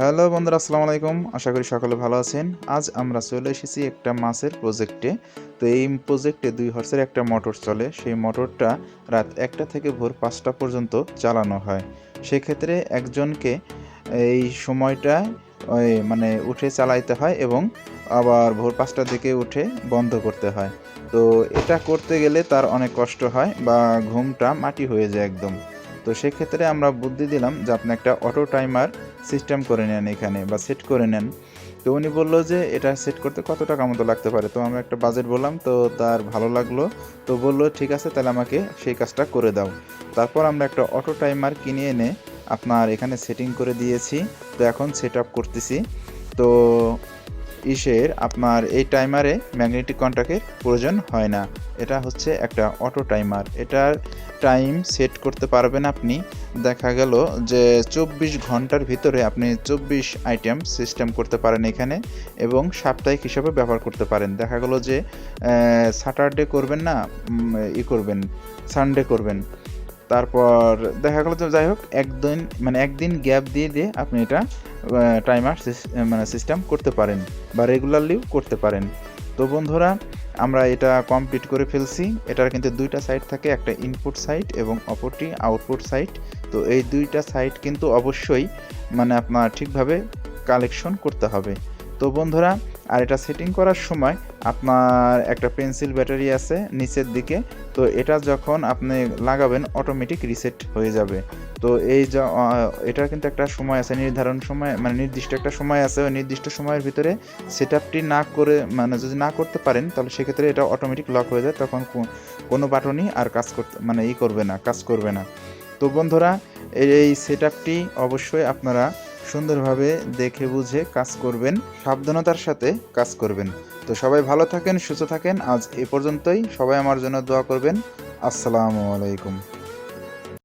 Hello বন্ধুরা, আসসালামু আলাইকুম। আশা করি সকলে ভালো আছেন। আজ আমরা চলে এসেছি একটা মাছের প্রজেক্টে। তো এই প্রজেক্টে দুই হর্সের একটা মোটর চলে। সেই মোটরটা রাত একটা থেকে ভোর পাঁচটা পর্যন্ত চালানো হয়। সেক্ষেত্রে একজনকে এই সময়টা মানে উঠে চালাইতে হয় এবং আবার ভোর পাঁচটার দিকে উঠে বন্ধ করতে হয়। তো এটা করতে গেলে তার অনেক কষ্ট হয় বা ঘুমটা মাটি হয়ে যায় একদম। তো সেক্ষেত্রে আমরা বুদ্ধি দিলাম যে আপনি একটা অটো টাইমার সিস্টেম করে নেন এখানে বা সেট করে নেন। তো উনি বলল যে, এটা সেট করতে কত টাকা মতো লাগতে পারে? তো আমি একটা বাজেট বললাম, তো তার ভালো লাগল। তো বলল, ঠিক আছে, তাহলে আমাকে সেই কাজটা করে দাও। তারপর আমরা একটা অটো টাইমার কিনে এনে আপনার এখানে সেটিং করে দিয়েছি। তো এখন সেট আপ করতেছি। তো ইসের আপনার এই টাইমারে ম্যাগনেটিক কন্ট্যাক্টের প্রয়োজন হয় না। এটা হচ্ছে একটা অটো টাইমার। এটার টাইম সেট করতে পারবেন আপনি। দেখা গেল যে চব্বিশ ঘণ্টার ভিতরে আপনি চব্বিশ আইটেম সিস্টেম করতে পারেন এখানে এবং সাপ্তাহিক হিসাবে ব্যবহার করতে পারেন। দেখা গেল যে স্যাটারডে করবেন না ই করবেন, সানডে করবেন। তারপর দেখা গেল যে, যাই হোক, একদিন মানে একদিন গ্যাপ দিয়ে দিয়ে আপনি এটা টাইমার মানে সিস্টেম করতে পারেন বা রেগুলারলিও করতে পারেন। তো বন্ধুরা, আমরা এটা কমপ্লিট করে ফেলছি। এটার কিন্তু দুইটা সাইড থাকে, একটা ইনপুট সাইড এবং অপরটি আউটপুট সাইড তো এই দুইটা সাইড কিন্তু অবশ্যই মানে আপনার ঠিকভাবে কালেকশন করতে হবে। তো বন্ধুরা, আর এটা সেটিং করার সময় আপনার একটা পেন্সিল ব্যাটারি আছে নিচের দিকে। তো এটা যখন আপনি লাগাবেন অটোমেটিক রিসেট হয়ে যাবে। তো এই যে এটার কিন্তু একটা সময় আছে, নির্ধারণ সময় মানে নির্দিষ্ট একটা সময় আছে, ওই নির্দিষ্ট সময়ের ভিতরে সেট আপটি না করে মানে যদি না করতে পারেন, তাহলে সেক্ষেত্রে এটা অটোমেটিক লক হয়ে যায়, তখন কোনো বাটনই আর কাজ করতে মানে ই করবে না, কাজ করবে না। তো বন্ধুরা, এই সেট আপটি অবশ্যই আপনারা সুন্দরভাবে দেখে বুঝে কাজ করবেন, সাবধানতার সাথে কাজ করবেন। তো সবাই ভালো থাকেন, সুস্থ থাকেন, আজ এ পর্যন্তই, সবাই আমার জন্য দোয়া করবেন, আসসালামু আলাইকুম।